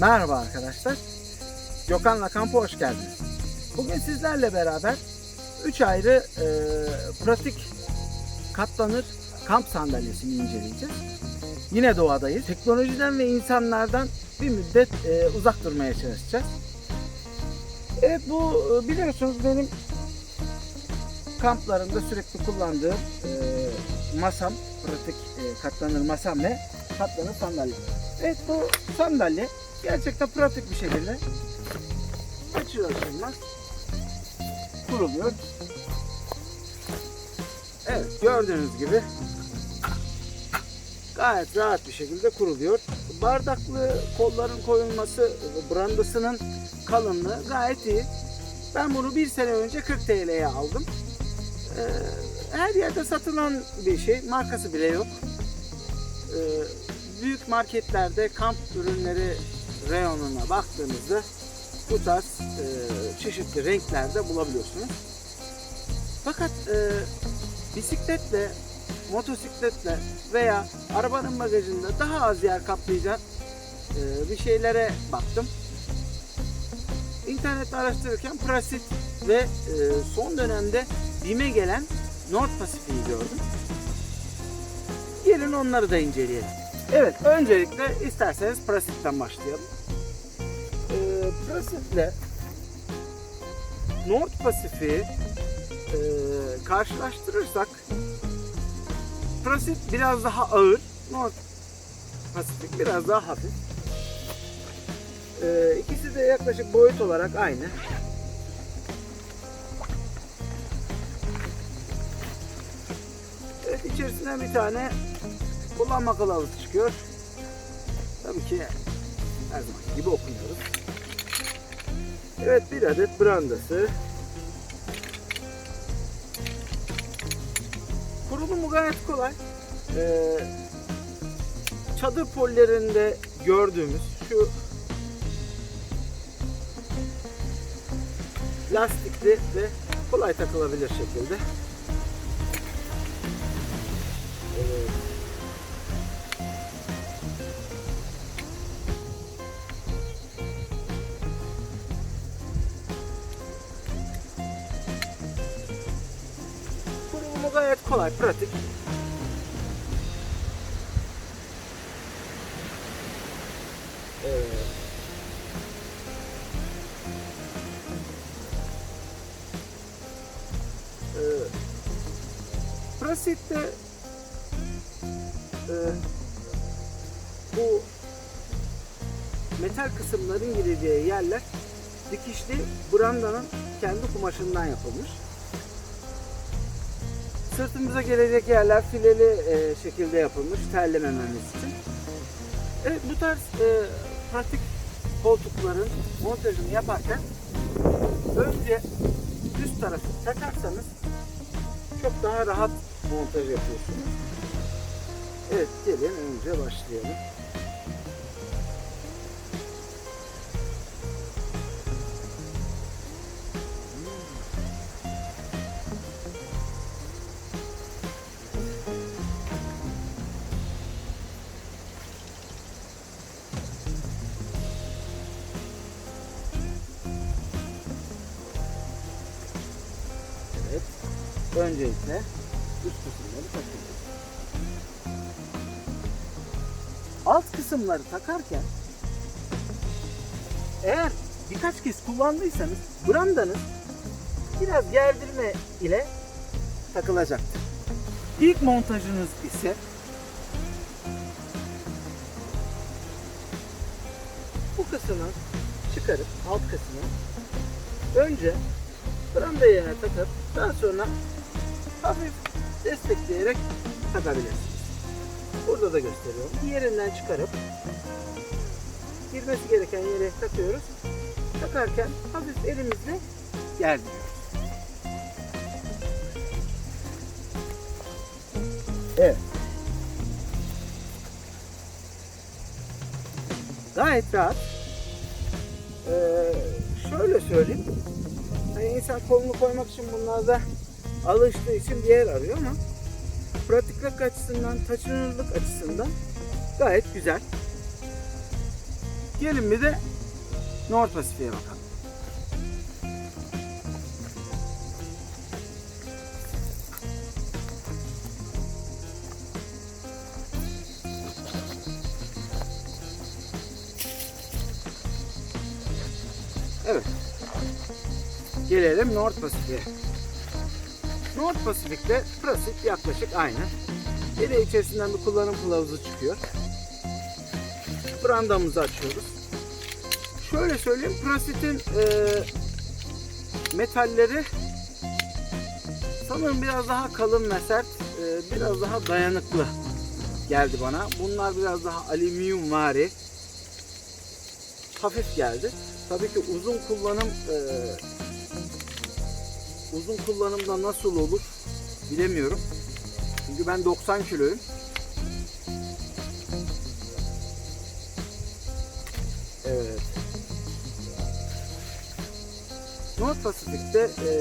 Merhaba arkadaşlar. Gökhan'la kampa hoş geldiniz. Bugün sizlerle beraber 3 ayrı e, pratik katlanır kamp sandalyesini inceleyeceğiz. Yine doğadayız. Teknolojiden ve insanlardan bir müddet e, uzak durmaya çalışacağız. Evet bu e, biliyorsunuz benim kamplarımda sürekli kullandığım e, masam, pratik e, katlanır masam ve katlanır sandalye. Evet bu sandalye gerçekten pratik bir şekilde açıyor açılmaz kuruluyor. Evet gördüğünüz gibi gayet rahat bir şekilde kuruluyor. Bardaklı kolların koyulması brandasının kalınlığı gayet iyi. Ben bunu bir sene önce 40 TL'ye aldım. Ee, her yerde satılan bir şey. Markası bile yok. Ee, büyük marketlerde kamp ürünleri reyonuna baktığınızda bu tarz e, çeşitli renklerde bulabiliyorsunuz. Fakat e, bisikletle, motosikletle veya arabanın bagajında daha az yer kaplayacak e, bir şeylere baktım. İnternette araştırırken Prasit ve e, son dönemde BİM'e gelen North Pacific'i gördüm. Gelin onları da inceleyelim. Evet, öncelikle isterseniz Prasit'ten başlayalım. Ee, Prasit'le North Pacific'i e, karşılaştırırsak Prasit biraz daha ağır, North Pacific biraz daha hafif. Ee, ikisi de yaklaşık boyut olarak aynı. Evet içerisinden bir tane kullanma kılavuzu çıkıyor. Tabii ki her zaman gibi okumuyoruz. Evet bir adet brandası. Kurulumu gayet kolay. Ee, çadır pollerinde gördüğümüz şu lastikli ve kolay takılabilir şekilde. Kolay, pratik. Evet. Prasit'te e, bu metal kısımların gireceği yerler dikişli brandanın kendi kumaşından yapılmış. Sırtımıza gelecek yerler fileli e, şekilde yapılmış terlemememiz için. Evet bu tarz e, pratik koltukların montajını yaparken önce üst tarafı takarsanız çok daha rahat montaj yapıyorsunuz. Evet gelin önce başlayalım. Öncelikle üst kısımları takıyoruz. Alt kısımları takarken eğer birkaç kez kullandıysanız brandanız biraz gerdirme ile takılacaktır. İlk montajınız ise bu kısmı çıkarıp alt kısmı önce branda yerine takıp daha sonra hafif destekleyerek takabilirsiniz. Burada da gösteriyorum. Yerinden çıkarıp girmesi gereken yere takıyoruz. Takarken hafif elimizle gerdiriyoruz. Evet. Gayet rahat. Ee, şöyle söyleyeyim. Hani insan kolunu koymak için bunlarda alıştığı için bir yer arıyor ama pratiklik açısından, taşınırlık açısından gayet güzel. Gelin bir de North Pasifik'e bakalım. Evet. Gelelim North Pasifik'e. North Pasifik'te prasit yaklaşık aynı. Bir de içerisinden bir kullanım kılavuzu çıkıyor. Brandamızı açıyoruz. Şöyle söyleyeyim, prasitin e, metalleri sanırım biraz daha kalın ve sert, e, biraz daha dayanıklı geldi bana. Bunlar biraz daha alüminyum vari. Hafif geldi. Tabii ki uzun kullanım e, uzun kullanımda nasıl olur bilemiyorum. Çünkü ben 90 kiloyum. Evet. North Pasifik'te e,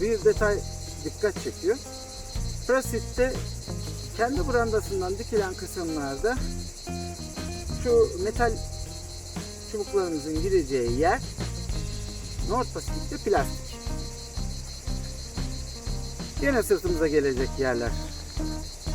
bir detay dikkat çekiyor. Prasit'te kendi brandasından dikilen kısımlarda şu metal çubuklarımızın gireceği yer North Pasifik'te plastik. Yine sırtımıza gelecek yerler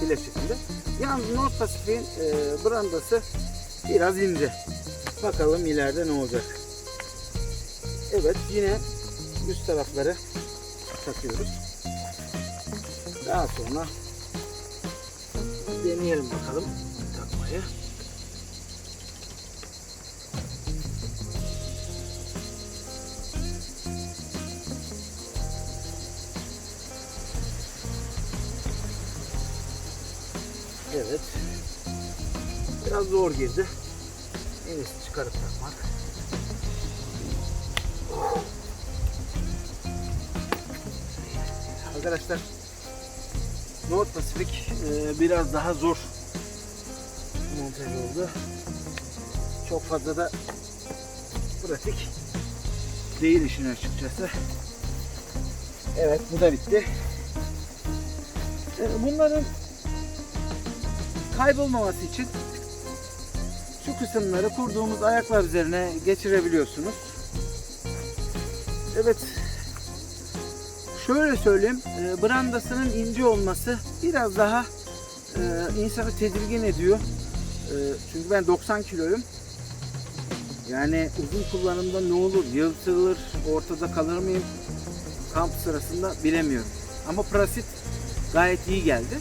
file. Yalnız North Pasifik'in e, brandası biraz ince. Bakalım ileride ne olacak. Evet yine üst tarafları takıyoruz. Daha sonra deneyelim bakalım takmayı. Biraz zor girdi. En iyisi çıkarıp takmak. Arkadaşlar North Pacific e, biraz daha zor montaj oldu. Çok fazla da pratik değil işin açıkçası. Evet bu da bitti. E, Bunların kaybolmaması için şu kısımları kurduğumuz ayaklar üzerine geçirebiliyorsunuz. Evet. Şöyle söyleyeyim, e, brandasının ince olması biraz daha e, insanı tedirgin ediyor. E, çünkü ben 90 kiloyum. Yani uzun kullanımda ne olur, yırtılır, ortada kalır mıyım kamp sırasında bilemiyorum. Ama prasit gayet iyi geldi.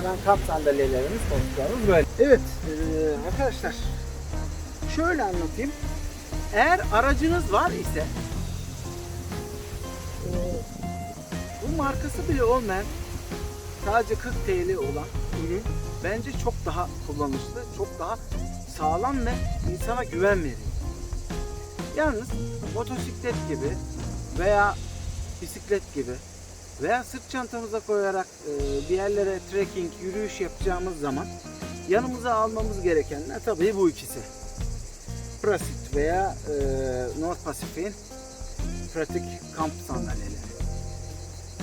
Katlanan kamp sandalyelerimiz koltuklarımız böyle. Evet eee, arkadaşlar şöyle anlatayım. Eğer aracınız var ise eee, bu markası bile olmayan sadece 40 TL olan ürün bence çok daha kullanışlı, çok daha sağlam ve insana güven veriyor. Yalnız motosiklet gibi veya bisiklet gibi veya sırt çantamıza koyarak e, bir yerlere trekking, yürüyüş yapacağımız zaman yanımıza almamız gerekenler tabii bu ikisi. Prasit veya e, North Pacific'in pratik kamp sandalyeleri.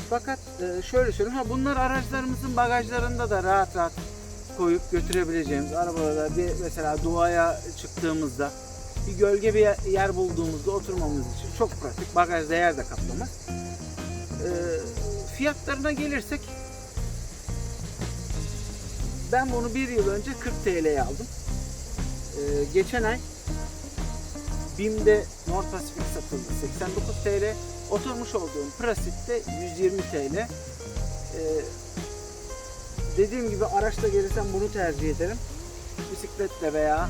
Fakat e, şöyle söyleyeyim, ha bunlar araçlarımızın bagajlarında da rahat rahat koyup götürebileceğimiz arabalarda bir mesela doğaya çıktığımızda bir gölge bir yer bulduğumuzda oturmamız için çok pratik. Bagajda yer de kaplamaz. Ee, fiyatlarına gelirsek ben bunu bir yıl önce 40 TL'ye aldım. Ee, geçen ay BİM'de North Pacific satıldı 89 TL. Oturmuş olduğum Prasit'te 120 TL. Ee, dediğim gibi araçla gelirsem bunu tercih ederim. Bisikletle veya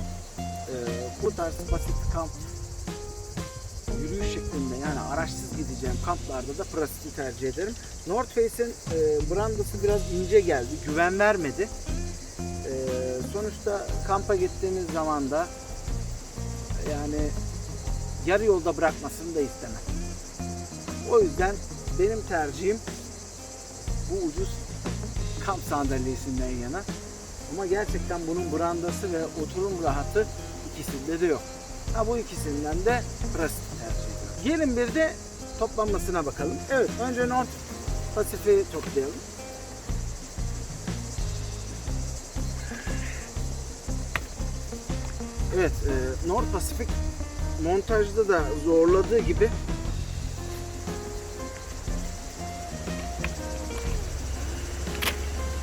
e, bu tarz basit kamp yürüyüş şeklinde yani araçsız gideceğim kamplarda da Prasit'i tercih ederim. North Face'in e, brandası biraz ince geldi. Güven vermedi. E, sonuçta kampa gittiğimiz zaman da yani yarı yolda bırakmasını da istemem. O yüzden benim tercihim bu ucuz kamp sandalyesinden yana. Ama gerçekten bunun brandası ve oturum rahatı ikisinde de yok. Ha bu ikisinden de prasit tercih ediyorum. Gelin bir de toplanmasına bakalım. Evet önce North Pasifik'i toplayalım. Evet, e, North Pacific montajda da zorladığı gibi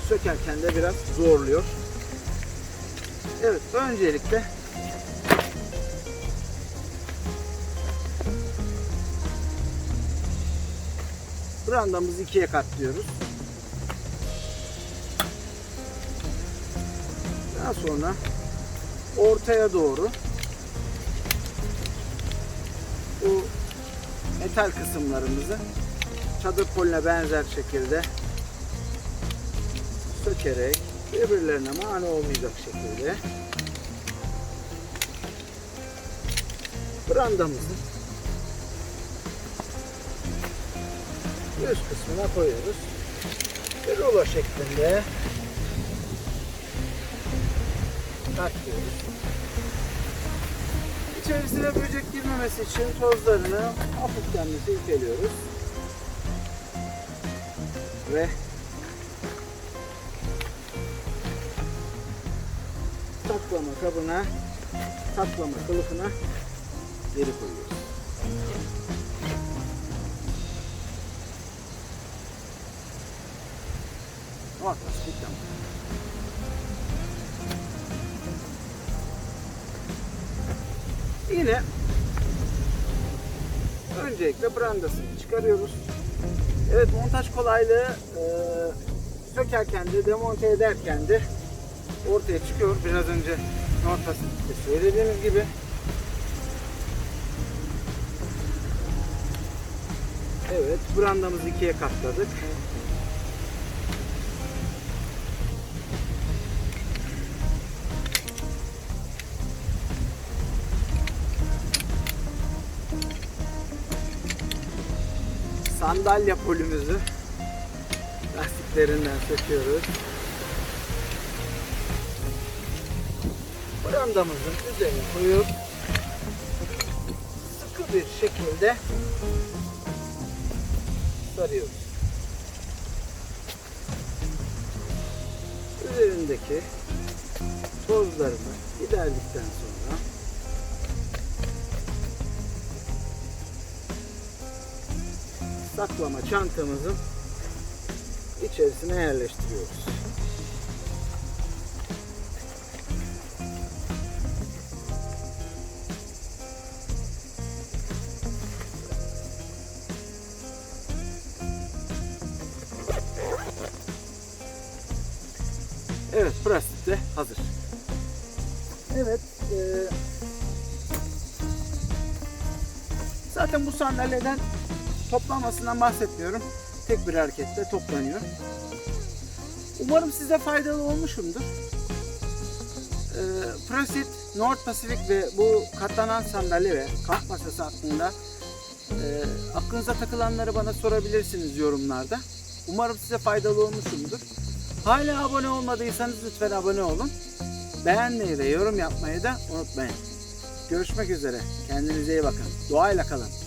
sökerken de biraz zorluyor. Evet, öncelikle brandamızı ikiye katlıyoruz. Daha sonra ortaya doğru bu metal kısımlarımızı çadır poline benzer şekilde sökerek birbirlerine mani olmayacak şekilde brandamızı üst kısmına koyuyoruz. Ve rulo şeklinde katlıyoruz. İçerisine böcek girmemesi için tozlarını hafiften bir silkeliyoruz. Ve saklama kabına, saklama kılıfına geri koyuyoruz. Yine öncelikle brandasını çıkarıyoruz. Evet montaj kolaylığı e, sökerken de demonte ederken de ortaya çıkıyor. Biraz önce Nortas'ta söylediğimiz gibi. Evet brandamızı ikiye katladık. Sandalye polümüzü lastiklerinden söküyoruz. Brandamızın üzerine koyup sıkı bir şekilde sarıyoruz. Üzerindeki tozlarını giderdikten sonra saklama çantamızın içerisine yerleştiriyoruz. Evet, plastik de hazır. Evet, e, zaten bu sandalyeden toplanmasından bahsetmiyorum. Tek bir hareketle toplanıyor. Umarım size faydalı olmuşumdur. Ee, Prosit, North Pacific ve bu katlanan sandalye ve kamp masası hakkında e, aklınıza takılanları bana sorabilirsiniz yorumlarda. Umarım size faydalı olmuşumdur. Hala abone olmadıysanız lütfen abone olun. Beğenmeyi ve yorum yapmayı da unutmayın. Görüşmek üzere. Kendinize iyi bakın. Doğayla kalın.